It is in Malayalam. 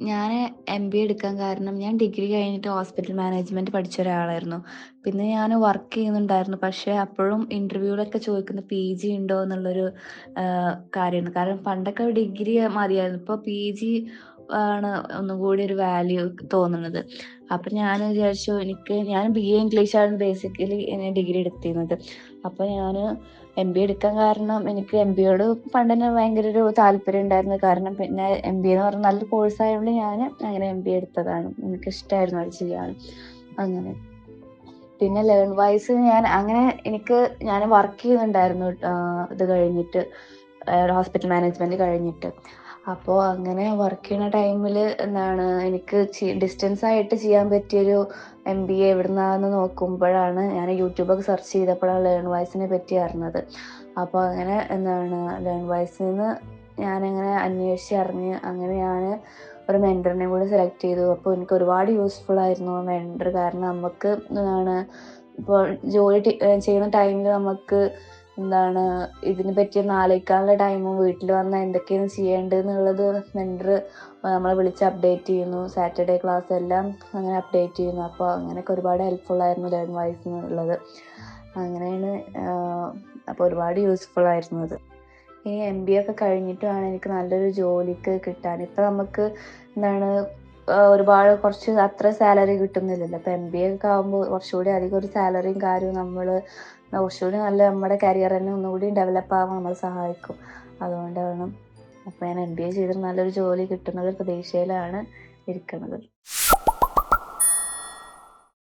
ഞാൻ എം ബി എടുക്കാൻ കാരണം ഞാൻ ഡിഗ്രി കഴിഞ്ഞിട്ട് ഹോസ്പിറ്റൽ മാനേജ്മെന്റ് പഠിച്ച ഒരാളായിരുന്നു. പിന്നെ ഞാൻ വർക്ക് ചെയ്യുന്നുണ്ടായിരുന്നു. പക്ഷേ അപ്പോഴും ഇന്റർവ്യൂവിലൊക്കെ ചോദിക്കുന്ന പി ജി ഉണ്ടോ എന്നുള്ളൊരു കാര്യമാണ്. കാരണം പണ്ടൊക്കെ ഡിഗ്രി മതിയായിരുന്നു. ഇപ്പോൾ പി ജി ആണ് ഒന്നും കൂടി ഒരു വാല്യൂ തോന്നുന്നത്. അപ്പം ഞാൻ വിചാരിച്ചു എനിക്ക് ഞാൻ ബി എ ഇംഗ്ലീഷാണ് ബേസിക്കലി ഞാൻ ഡിഗ്രി എടുത്തിരുന്നത്. അപ്പോൾ ഞാൻ എം ബി എടുക്കാൻ കാരണം എനിക്ക് എം ബിയോട് പണ്ട് തന്നെ ഭയങ്കര ഒരു താല്പര്യം ഉണ്ടായിരുന്നു. കാരണം പിന്നെ എം ബി എന്ന് പറഞ്ഞ നല്ല കോഴ്സ് ആയതുകൊണ്ട് ഞാൻ അങ്ങനെ എം ബി എടുത്തതാണ്. എനിക്ക് ഇഷ്ടമായിരുന്നു അത് ചെയ്യാൻ. അങ്ങനെ. പിന്നെ ലേൺ വൈസ് ഞാൻ അങ്ങനെ എനിക്ക് ഞാൻ വർക്ക് ചെയ്യുന്നുണ്ടായിരുന്നു ഇത് കഴിഞ്ഞിട്ട്. ഹോസ്പിറ്റൽ മാനേജ്മെന്റ് കഴിഞ്ഞിട്ട്. അപ്പോൾ അങ്ങനെ വർക്ക് ചെയ്യുന്ന ടൈമിൽ എന്താണ് എനിക്ക് ഡിസ്റ്റൻസ് ആയിട്ട് ചെയ്യാൻ പറ്റിയൊരു എം ബി എ എവിടുന്നാന്ന് നോക്കുമ്പോഴാണ് ഞാൻ യൂട്യൂബൊക്കെ സെർച്ച് ചെയ്തപ്പോഴാണ് ലേൺ വോയ്സിനെ പറ്റി അറിഞ്ഞത്. അപ്പോൾ അങ്ങനെ എന്താണ് ലേൺ വോയ്സിൽ നിന്ന് ഞാനങ്ങനെ അന്വേഷിച്ച് അറിഞ്ഞ് അങ്ങനെ ഞാൻ ഒരു മെന്ററിനെ കൂടി സെലക്ട് ചെയ്തു. അപ്പോൾ എനിക്ക് ഒരുപാട് യൂസ്ഫുൾ ആയിരുന്നു മെന്റർ കാരണം നമുക്ക് എന്താണ് ഇപ്പോൾ ജോലി ചെയ്യുന്ന ടൈമിൽ നമുക്ക് എന്താണ് ഇതിനെ പറ്റി ആലോചിക്കാനുള്ള ടൈമും വീട്ടിൽ വന്നാൽ എന്തൊക്കെയാണ് ചെയ്യേണ്ടതെന്നുള്ളത് മെന്റർ നമ്മളെ വിളിച്ച് അപ്ഡേറ്റ് ചെയ്യുന്നു. സാറ്റർഡേ ക്ലാസ് എല്ലാം അങ്ങനെ അപ്ഡേറ്റ് ചെയ്യുന്നു. അപ്പോൾ അങ്ങനെയൊക്കെ ഒരുപാട് ഹെൽപ്ഫുൾ ആയിരുന്നു ലേൺ വൈസ് എന്നുള്ളത്. അങ്ങനെയാണ് അപ്പോൾ ഒരുപാട് യൂസ്ഫുൾ ആയിരുന്നു അത്. ഈ എം ബി ഒക്കെ കഴിഞ്ഞിട്ട് വേണം എനിക്ക് നല്ലൊരു ജോലിക്ക് കിട്ടാൻ. ഇപ്പം നമുക്ക് എന്താണ് ഒരുപാട് കുറച്ച് അത്ര സാലറി കിട്ടുന്നില്ലല്ലോ. അപ്പോൾ എം ബി എ ഒക്കെ ആകുമ്പോൾ കുറച്ചുകൂടി അധികം ഒരു സാലറിയും കാര്യവും നമ്മൾ കുറച്ചുകൂടി നല്ല നമ്മുടെ കരിയർ തന്നെ ഒന്നുകൂടി ഡെവലപ്പ് ആവാൻ നമ്മളെ സഹായിക്കും. അതുകൊണ്ടാണ് അപ്പോൾ ഞാൻ എം ബി എ ചെയ്തിട്ട് നല്ലൊരു ജോലി കിട്ടുന്ന ഒരു പ്രതീക്ഷയിലാണ് ഇരിക്കുന്നത്.